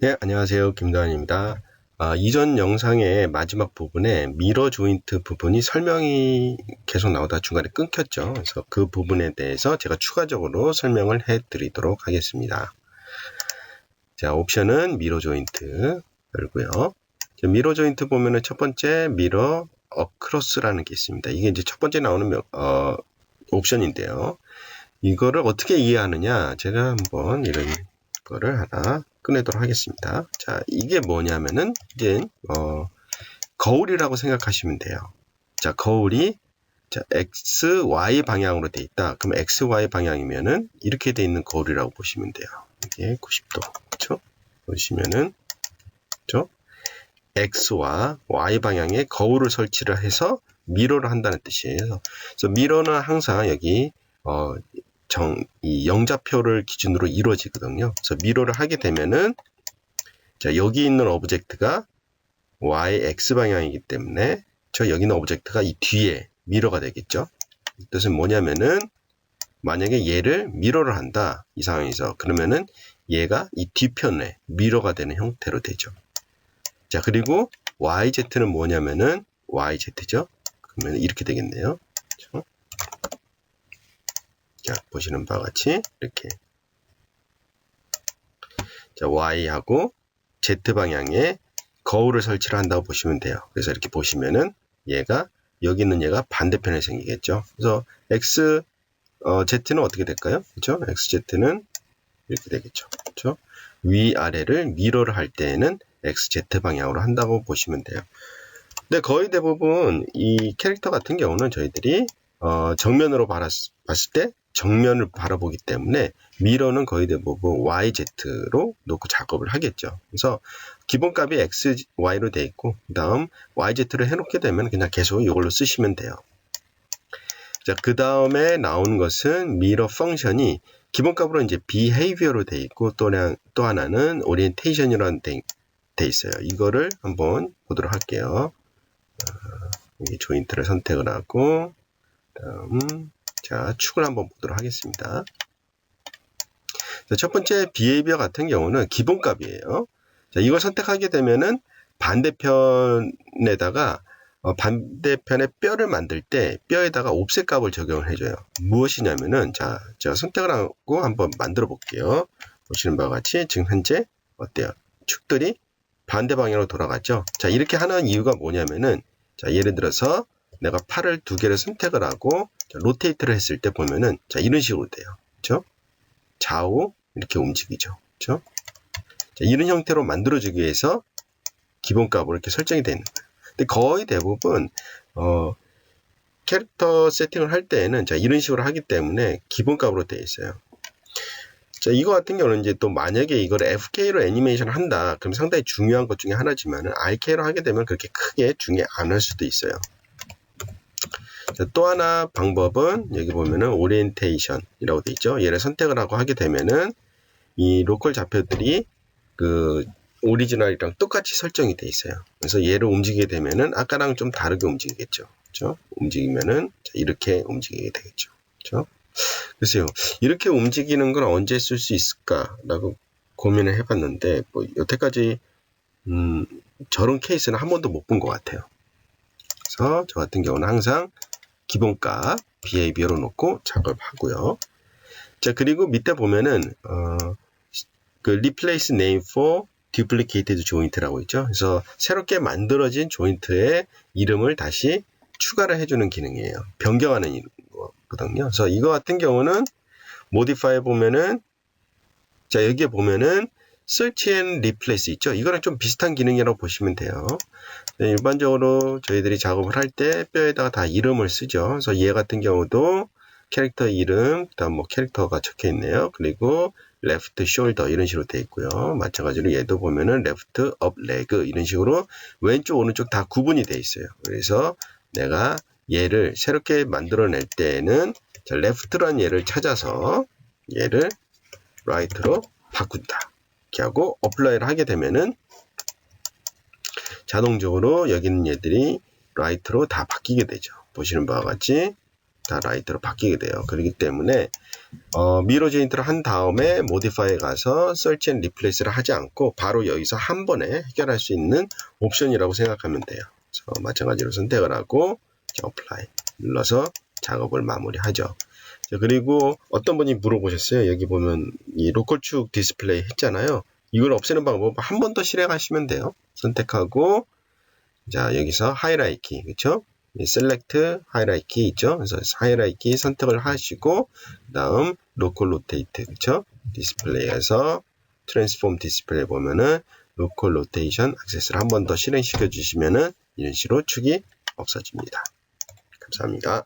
네, 안녕하세요. 김도환입니다. 아, 이전 영상의 마지막 부분에 미러 조인트 부분이 설명이 계속 나오다 중간에 끊겼죠. 그래서 그 부분에 대해서 제가 추가적으로 설명을 해 드리도록 하겠습니다. 자, 옵션은 미러 조인트 열고요. 미러 조인트 보면은 첫 번째 미러 어크로스라는 게 있습니다. 이게 이제 첫 번째 나오는 어, 옵션인데요. 이거를 어떻게 이해하느냐? 제가 한번 이런 거를 하나 꺼내도록 하겠습니다. 자, 이게 뭐냐면은 이제 어, 거울이라고 생각하시면 돼요. 자, 거울이 자, x, y 방향으로 돼 있다. 그럼 x, y 방향이면은 이렇게 돼 있는 거울이라고 보시면 돼요. 이게 90도. 그렇죠? 보시면은 그렇죠? x와 y 방향에 거울을 설치를 해서 미러를 한다는 뜻이에요. 그래서 미러는 항상 여기 어, 정, 이 영자표를 기준으로 이루어지거든요. 그래서 미러를 하게 되면은 자, 여기 있는 오브젝트가 y, x 방향이기 때문에 저 여기 있는 오브젝트가 이 뒤에 미러가 되겠죠. 이 뜻은 뭐냐면은 만약에 얘를 미러를 한다 이 상황에서 그러면은 얘가 이 뒤편에 미러가 되는 형태로 되죠. 자 그리고 yz는 뭐냐면은 yz죠. 그러면 이렇게 되겠네요. 그렇죠? 자, 보시는 바와 같이 이렇게 자, Y하고 Z 방향에 거울을 설치를 한다고 보시면 돼요. 그래서 이렇게 보시면은 얘가 여기 있는 얘가 반대편에 생기겠죠. 그래서 X 어, Z는 어떻게 될까요? 그렇죠? XZ는 이렇게 되겠죠. 그렇죠? 위아래를 미러를 할 때에는 XZ 방향으로 한다고 보시면 돼요. 근데 거의 대부분 이 캐릭터 같은 경우는 저희들이 어, 정면으로 봤을 때 정면을 바라보기 때문에 미러는 거의 대부분 YZ로 놓고 작업을 하겠죠. 그래서 기본값이 X, Y로 돼 있고 그 다음 YZ를 해놓게 되면 그냥 계속 이걸로 쓰시면 돼요. 자, 그 다음에 나온 것은 미러 펑션이 기본값으로 이제 behavior로 돼 있고 또, 또 하나는 orientation이라는 돼, 돼 있어요. 이거를 한번 보도록 할게요. 어, 여기 조인트를 선택을 하고 다음 자 축을 한번 보도록 하겠습니다. 자, 첫 번째 behavior 같은 경우는 기본값이에요. 자, 이걸 선택하게 되면은 반대편에다가 어, 반대편에 뼈를 만들 때 뼈에다가 옵셋 값을 적용을 해줘요. 무엇이냐면은 자 제가 선택을 하고 한번 만들어 볼게요. 보시는 바와 같이 지금 현재 어때요? 축들이 반대 방향으로 돌아갔죠. 자 이렇게 하는 이유가 뭐냐면은 자 예를 들어서 내가 팔을 두 개를 선택을 하고 자, 로테이트를 했을 때 보면은 자 이런 식으로 돼요. 그렇죠? 좌우 이렇게 움직이죠. 그렇죠? 자, 이런 형태로 만들어주기 위해서 기본값으로 이렇게 설정이 되는 거예요. 근데 거의 대부분 어, 캐릭터 세팅을 할 때에는 자 이런 식으로 하기 때문에 기본값으로 되어 있어요. 자, 이거 같은 경우는 이제 또 만약에 이걸 FK로 애니메이션을 한다. 그럼 상당히 중요한 것 중에 하나지만은 RK로 하게 되면 그렇게 크게 중요 안할 수도 있어요. 또 하나 방법은 여기 보면은 오리엔테이션이라고 되어 있죠. 얘를 선택을 하고 하게 되면은 이 로컬 좌표들이 그 오리지널이랑 똑같이 설정이 되어 있어요. 그래서 얘를 움직이게 되면은 아까랑 좀 다르게 움직이겠죠. 그렇죠? 움직이면은 이렇게 움직이게 되겠죠. 그렇죠? 글쎄요. 이렇게 움직이는 걸 언제 쓸 수 있을까라고 고민을 해봤는데 뭐 여태까지 음, 저런 케이스는 한 번도 못 본 것 같아요. 그래서 저 같은 경우는 항상 기본값 behavior로 놓고 작업하고요. 자 그리고 밑에 보면은 어, 그 replace name for duplicated joint라고 있죠. 그래서 새롭게 만들어진 조인트의 이름을 다시 추가를 해주는 기능이에요. 변경하는 거거든요. 그래서 이거 같은 경우는 modify 보면은 자 여기에 보면은 search and replace 있죠. 이거랑 좀 비슷한 기능이라고 보시면 돼요. 네, 일반적으로 저희들이 작업을 할 때 뼈에다가 다 이름을 쓰죠. 그래서 얘 같은 경우도 캐릭터 이름, 그다음 뭐 캐릭터가 적혀 있네요. 그리고 left shoulder 이런 식으로 되어 있고요. 마찬가지로 얘도 보면은 left up leg 이런 식으로 왼쪽 오른쪽 다 구분이 되어 있어요. 그래서 내가 얘를 새롭게 만들어낼 때에는 자, left라는 얘를 찾아서 얘를 right로 바꾼다. 이렇게 하고 어플라이를 하게 되면은 자동적으로 여기 있는 얘들이 라이트로 다 바뀌게 되죠. 보시는 바와 같이 다 라이트로 바뀌게 돼요. 그렇기 때문에 어, 미러 제인트를 한 다음에 모디파이에 가서 search and replace를 하지 않고 바로 여기서 한 번에 해결할 수 있는 옵션이라고 생각하면 돼요. 마찬가지로 선택을 하고 apply 눌러서 작업을 마무리하죠. 자, 그리고 어떤 분이 물어보셨어요. 여기 보면 이 로컬 축 디스플레이 했잖아요. 이걸 없애는 방법 한 번 더 실행하시면 돼요. 선택하고 자 여기서 하이라이트 키 그쵸? 셀렉트 하이라이트 키 있죠? 그래서 하이라이트 키 선택을 하시고 그다음 로컬 로테이트 그쵸? 디스플레이에서 트랜스폼 디스플레이 보면은 로컬 로테이션 액세스를 한 번 더 실행시켜 주시면은 이런 식으로 축이 없어집니다. 감사합니다.